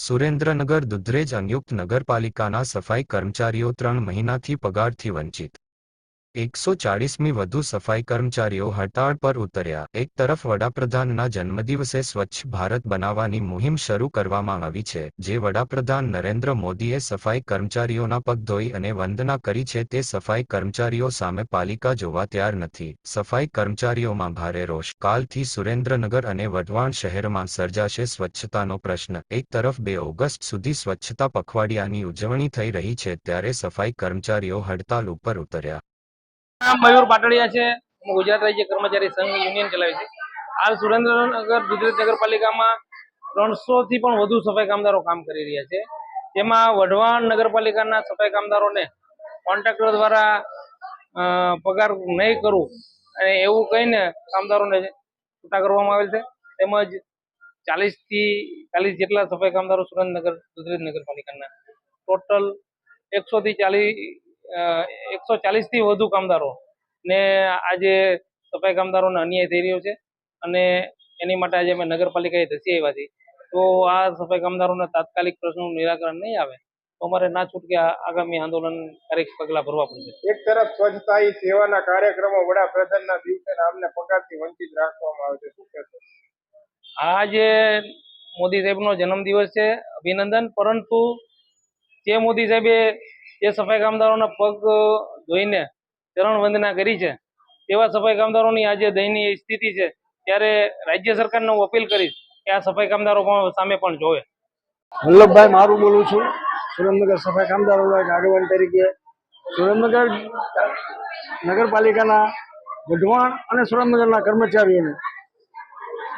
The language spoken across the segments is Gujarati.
સુરેન્દ્રનગર દુધરેજ સંયુક્ત નગરપાલિકાના સફાઈ કર્મચારીઓ ત્રણ મહિનાથી પગારથી વંચિત. એકસો ચાળીસમી વધુ સફાઈ કર્મચારીઓ હડતાળ પર ઉતર્યા. એક તરફ વડાપ્રધાનના જન્મદિવસે સ્વચ્છ ભારત બનાવવાની મુહિમ શરૂ કરવામાં આવી છે, જે વડાપ્રધાન નરેન્દ્ર મોદીએ સફાઈ કર્મચારીઓના પગ ધોઈ અને વંદના કરી છે, તે સફાઈ કર્મચારીઓ સામે પાલિકા જોવા તૈયાર નથી. સફાઈ કર્મચારીઓમાં ભારે રોષ. કાલથી સુરેન્દ્રનગર અને વઢવાણ શહેરમાં સર્જાશે સ્વચ્છતાનો પ્રશ્ન. એક તરફ બે ઓગસ્ટ સુધી સ્વચ્છતા પખવાડિયાની ઉજવણી થઈ રહી છે, ત્યારે સફાઈ કર્મચારીઓ હડતાલ ઉપર ઉતર્યા. નામ મયુર પાટડિયા છે. ગુજરાત રાજ્ય કર્મચારી સંઘ યુનિયન ચલાવી છે. હાલ સુરેન્દ્રનગર ગુજરાત નગરપાલિકામાં ત્રણસો થી પણ વધુ સફાઈ કામદારો કામ કરી રહ્યા છે. તેમાં વઢવાણ નગરપાલિકાના સફાઈ કામદારોને કોન્ટ્રાક્ટર દ્વારા પગાર નહીં કરવું અને એવું કહીને કામદારોને છૂટા કરવામાં આવેલ છે. તેમજ ચાલીસથી ચાલીસ જેટલા સફાઈ કામદારો સુરેન્દ્રનગર, ગુજરાત નગરપાલિકાના. ટોટલ એકસો થી ચાલીસ એકસો ચાલીસથી વધુ કામદારો ને આજે સફાઈ કામદારોને અન્યાય થઈ રહ્યો છે અને એની માટે આજે અમે નગરપાલિકાએ ધસી આવ્યા છીએ. તો આ સફાઈ કામદારોના તાત્કાલિક પ્રશ્નોનું નિરાકરણ નહીં આવે તો અમારે ના છૂટકે આગામી આગામી આંદોલનકારી પગલાં ભરવા પડશે. એક તરફ સ્વચ્છતા સેવાના કાર્યક્રમો વડાપ્રધાનના દિવસે આમને પગારથી વંચિત રાખવામાં આવે છે. શું કહેશો? આજે મોદી સાહેબનો જન્મદિવસ છે. અભિનંદન. પરંતુ જે મોદી સાહેબે જે સફાઈ કામદારોના પગ ધોઈને ચરણ વંદના કરી છે, તેવા સફાઈ કામદારોની આજે દયનીય સ્થિતિ છે. ત્યારે રાજ્ય સરકારને હું અપીલ કરીશ કે આ સફાઈ કામદારો સામે પણ જોવે. વલ્લભભાઈ, મારું બોલું છું. સુરેન્દ્રનગર સફાઈ કામદારો આગેવાન તરીકે. સુરેન્દ્રનગર નગરપાલિકાના વઢવાણ અને સુરેન્દ્રનગરના કર્મચારીઓને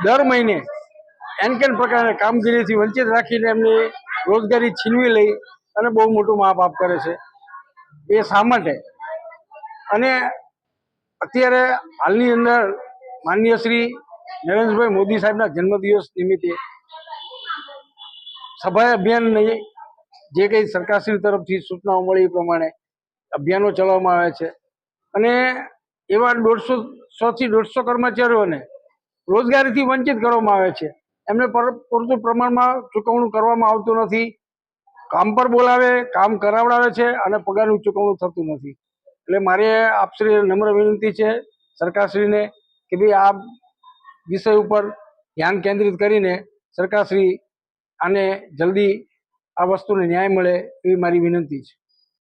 દર મહિને એન કેન પ્રકારની કામગીરીથી વંચિત રાખીને એમની રોજગારી છીનવી લઈ અને બહુ મોટું માપ આપ કરે છે. એ શા માટે? અને અત્યારે હાલની અંદર માનનીય શ્રી નરેન્દ્રભાઈ મોદી સાહેબના જન્મદિવસ નિમિત્તે સફાઈ અભિયાનની જે કંઈ સરકારશ્રી તરફથી સૂચનાઓ મળી એ પ્રમાણે અભિયાનો ચલાવવામાં આવે છે. અને એવા દોઢસો, સોથી દોઢસો કર્મચારીઓને રોજગારીથી વંચિત કરવામાં આવે છે. એમને પર- પૂરતું પ્રમાણમાં ચૂકવણું કરવામાં આવતું નથી. કામ પર બોલાવે, કામ કરાવડાવે છે અને પગારનું ચૂકવણું થતું નથી. એટલે મારે આપશ્રી નમ્ર વિનંતી છે સરકારશ્રીને કે ભાઈ આ વિષય ઉપર ધ્યાન કેન્દ્રિત કરીને સરકારશ્રી આને જલ્દી આ વસ્તુને ન્યાય મળે એવી મારી વિનંતી છે.